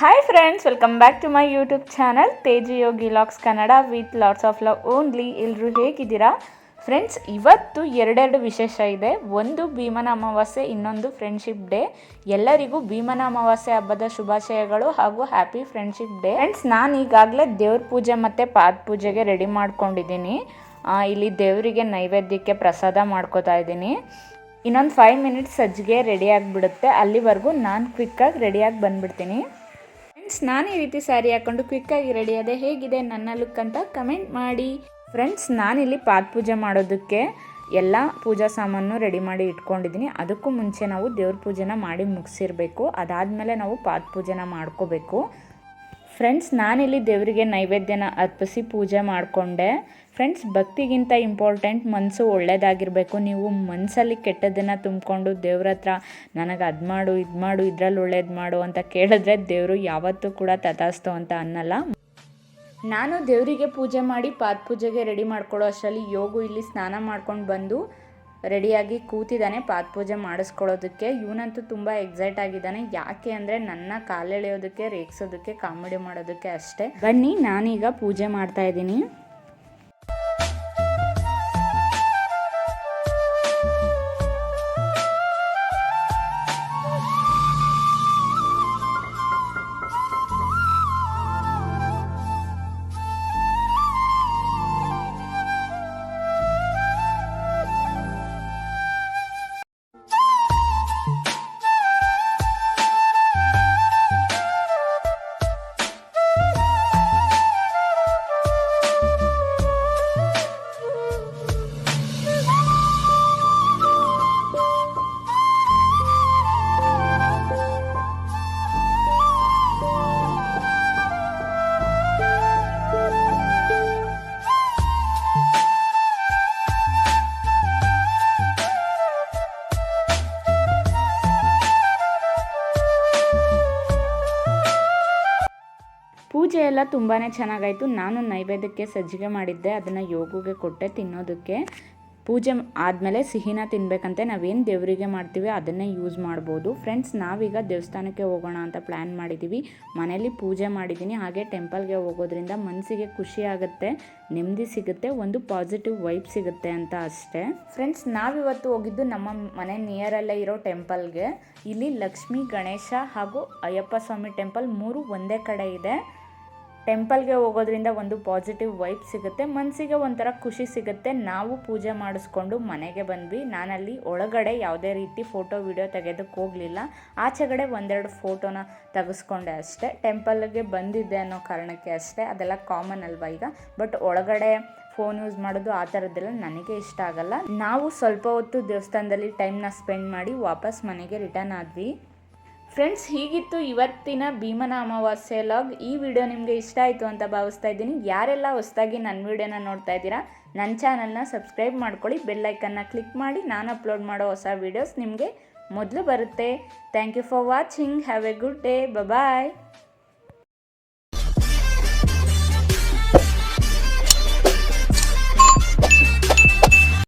Hi friends welcome back to my YouTube channel Teji Yogi LOX Kannada with lots of love only ಎಲ್ಲರೂ ಹೇಗಿದ್ದೀರಾ? Friends ಇವತ್ತು ಎರಡೆರಡು ವಿಶೇಷ ಇದೆ. ಒಂದು ಭೀಮನ ಅಮಾವಾಸ್ಯೆ, ಇನ್ನೊಂದು ಫ್ರೆಂಡ್ಶಿಪ್ ಡೇ ಎಲ್ಲರಿಗೂ ಭೀಮನ ಅಮಾವಾಸ್ಯೆ, ಹಬ್ಬದ ಶುಭಾಶಯಗಳು ಹಾಗೂ ಹ್ಯಾಪಿ ಫ್ರೆಂಡ್ಶಿಪ್ ಡೇ ಫ್ರೆಂಡ್ಸ್ ನಾನು ಈಗಾಗಲೇ ದೇವ್ರ ಪೂಜೆ ಮತ್ತು ಪಾದ ಪೂಜೆಗೆ ರೆಡಿ ಮಾಡ್ಕೊಂಡಿದ್ದೀನಿ. ಇಲ್ಲಿ ದೇವರಿಗೆ ನೈವೇದ್ಯಕ್ಕೆ ಪ್ರಸಾದ ಮಾಡ್ಕೋತಾ ಇದ್ದೀನಿ. ಇನ್ನೊಂದು ಫೈವ್ ಮಿನಿಟ್ಸ್ ಸಜ್ಜಿಗೆ ರೆಡಿ ಆಗಿಬಿಡುತ್ತೆ. ಅಲ್ಲಿವರೆಗೂ ನಾನು ಕ್ವಿಕ್ಕಾಗಿ ರೆಡಿಯಾಗಿ ಬಂದ್ಬಿಡ್ತೀನಿ. ಫ್ರೆಂಡ್ಸ್, ನಾನು ಈ ರೀತಿ ಸ್ಯಾರಿ ಹಾಕೊಂಡು ಕ್ವಿಕ್ಕಾಗಿ ರೆಡಿ ಅದೇ ಹೇಗಿದೆ ನನ್ನ ಲುಕ್ ಅಂತ ಕಮೆಂಟ್ ಮಾಡಿ. ಫ್ರೆಂಡ್ಸ್, ನಾನಿಲ್ಲಿ ಪಾದ ಪೂಜೆ ಮಾಡೋದಕ್ಕೆ ಎಲ್ಲ ಪೂಜಾ ಸಾಮಾನು ರೆಡಿ ಮಾಡಿ ಇಟ್ಕೊಂಡಿದ್ದೀನಿ. ಅದಕ್ಕೂ ಮುಂಚೆ ನಾವು ದೇವ್ರ ಪೂಜೆನ ಮಾಡಿ ಮುಗಿಸಿರ್ಬೇಕು. ಅದಾದಮೇಲೆ ನಾವು ಪಾದ ಪೂಜೆನ ಮಾಡ್ಕೋಬೇಕು. ಫ್ರೆಂಡ್ಸ್ ನಾನಿಲ್ಲಿ ದೇವರಿಗೆ ನೈವೇದ್ಯನ ಅರ್ಪಿಸಿ ಪೂಜೆ ಮಾಡಿಕೊಂಡೆ. ಫ್ರೆಂಡ್ಸ್ ಭಕ್ತಿಗಿಂತ ಇಂಪಾರ್ಟೆಂಟ್ ಮನಸ್ಸು ಒಳ್ಳೇದಾಗಿರಬೇಕು. ನೀವು ಮನಸ್ಸಲ್ಲಿ ಕೆಟ್ಟದ್ದನ್ನು ತುಂಬಿಕೊಂಡು ದೇವ್ರ ಹತ್ರ ನನಗೆ ಅದು ಮಾಡು, ಇದು ಮಾಡು, ಇದ್ರಲ್ಲಿ ಒಳ್ಳೇದು ಮಾಡು ಅಂತ ಕೇಳಿದ್ರೆ ದೇವರು ಯಾವತ್ತೂ ಕೂಡ ತಥಾಸ್ತು ಅಂತ ಅನ್ನಲ್ಲ. ನಾನು ದೇವರಿಗೆ ಪೂಜೆ ಮಾಡಿ ಪಾದ ಪೂಜೆಗೆ ರೆಡಿ ಮಾಡ್ಕೊಳ್ಳೋ ಅಷ್ಟರಲ್ಲಿ ಯೋಗು ಇಲ್ಲಿ ಸ್ನಾನ ಮಾಡ್ಕೊಂಡು ಬಂದು ರೆಡಿಯಾಗಿ ಕೂತಿದ್ದಾನೆ. ಪಾದ ಪೂಜೆ ಮಾಡಿಸ್ಕೊಳ್ಳೋದಕ್ಕೆ ಇವನಂತೂ ತುಂಬ ಎಕ್ಸೈಟ್ ಆಗಿದ್ದಾನೆ. ಯಾಕೆ ಅಂದರೆ ನನ್ನ ಕಾಲೆಳೆಯೋದಕ್ಕೆ, ರೇಗಿಸೋದಕ್ಕೆ, ಕಾಮಿಡಿ ಮಾಡೋದಕ್ಕೆ ಅಷ್ಟೇ. ಬನ್ನಿ, ನಾನೀಗ ಪೂಜೆ ಮಾಡ್ತಾ ಇದ್ದೀನಿ. ಪೂಜೆ ಎಲ್ಲ ತುಂಬಾ ಚೆನ್ನಾಗಾಯಿತು. ನಾನು ನೈವೇದ್ಯಕ್ಕೆ ಸಜ್ಜಿಗೆ ಮಾಡಿದ್ದೆ. ಅದನ್ನು ಯೋಗುಗೆ ಕೊಟ್ಟೆ ತಿನ್ನೋದಕ್ಕೆ. ಪೂಜೆ ಆದಮೇಲೆ ಸಿಹಿನ ತಿನ್ನಬೇಕಂತೆ ನಾವೇನು ದೇವರಿಗೆ ಮಾಡ್ತೀವಿ ಅದನ್ನೇ ಯೂಸ್ ಮಾಡ್ಬೋದು. ಫ್ರೆಂಡ್ಸ್, ನಾವೀಗ ದೇವಸ್ಥಾನಕ್ಕೆ ಹೋಗೋಣ ಅಂತ ಪ್ಲ್ಯಾನ್ ಮಾಡಿದ್ದೀವಿ ಮನೇಲಿ ಪೂಜೆ ಮಾಡಿದ್ದೀನಿ ಹಾಗೆ ಟೆಂಪಲ್ಗೆ ಹೋಗೋದ್ರಿಂದ ಮನಸ್ಸಿಗೆ ಖುಷಿ ಆಗುತ್ತೆ, ನೆಮ್ಮದಿ ಸಿಗುತ್ತೆ, ಒಂದು ಪಾಸಿಟಿವ್ ವೈಬ್ ಸಿಗುತ್ತೆ ಅಂತ ಅಷ್ಟೇ. ಫ್ರೆಂಡ್ಸ್, ನಾವಿವತ್ತು ಹೋಗಿದ್ದು ನಮ್ಮ ಮನೆ ನಿಯರಲ್ಲೇ ಇರೋ ಟೆಂಪಲ್ಗೆ. ಇಲ್ಲಿ ಲಕ್ಷ್ಮೀ ಗಣೇಶ ಹಾಗೂ ಅಯ್ಯಪ್ಪ ಸ್ವಾಮಿ ಟೆಂಪಲ್ ಮೂರು ಒಂದೇ ಕಡೆ ಇದೆ. ಟೆಂಪಲ್ಗೆ ಹೋಗೋದ್ರಿಂದ ಒಂದು ಪಾಸಿಟಿವ್ ವೈಬ್ ಸಿಗುತ್ತೆ ಮನಸ್ಸಿಗೆ ಒಂಥರ ಖುಷಿ ಸಿಗುತ್ತೆ. ನಾವು ಪೂಜೆ ಮಾಡಿಸ್ಕೊಂಡು ಮನೆಗೆ ಬಂದ್ವಿ. ನಾನಲ್ಲಿ ಒಳಗಡೆ ಯಾವುದೇ ರೀತಿ ಫೋಟೋ, ವಿಡಿಯೋ ತೆಗೆದಕ್ಕೆ ಹೋಗಲಿಲ್ಲ. ಆಚೆಗಡೆ ಒಂದೆರಡು ಫೋಟೋನ ತೆಗೆಸ್ಕೊಂಡೆ ಅಷ್ಟೇ. ಟೆಂಪಲ್ಗೆ ಬಂದಿದ್ದೆ ಅನ್ನೋ ಕಾರಣಕ್ಕೆ ಅಷ್ಟೇ. ಅದೆಲ್ಲ ಕಾಮನ್ ಅಲ್ವಾ ಈಗ? ಬಟ್ ಒಳಗಡೆ ಫೋನ್ ಯೂಸ್ ಮಾಡೋದು ಆ ಥರದ್ದೆಲ್ಲ ನನಗೆ ಇಷ್ಟ ಆಗಲ್ಲ. ನಾವು ಸ್ವಲ್ಪ ಹೊತ್ತು ದೇವಸ್ಥಾನದಲ್ಲಿ ಟೈಮ್ನ ಸ್ಪೆಂಡ್ ಮಾಡಿ ವಾಪಸ್ ಮನೆಗೆ ರಿಟರ್ನ್ ಆದ್ವಿ. ಫ್ರೆಂಡ್ಸ್, ಹೀಗಿತ್ತು ಇವತ್ತಿನ ಭೀಮನ ಅಮಾವಾಸ್ಯೆ ಲಾಗ್ ಈ ವಿಡಿಯೋ ನಿಮಗೆ ಇಷ್ಟ ಆಯಿತು ಅಂತ ಭಾವಿಸ್ತಾ ಇದ್ದೀನಿ. ಯಾರೆಲ್ಲ ಹೊಸದಾಗಿ ನನ್ನ ವಿಡಿಯೋನ ನೋಡ್ತಾ ಇದ್ದೀರಾ ನನ್ನ ಚಾನಲ್ನ ಸಬ್ಸ್ಕ್ರೈಬ್ ಮಾಡ್ಕೊಳ್ಳಿ. ಬೆಲ್ಲೈಕನ್ನ ಕ್ಲಿಕ್ ಮಾಡಿ. ನಾನು ಅಪ್ಲೋಡ್ ಮಾಡೋ ಹೊಸ ವೀಡಿಯೋಸ್ ನಿಮಗೆ ಮೊದಲು ಬರುತ್ತೆ. Thank you for watching have a good day bye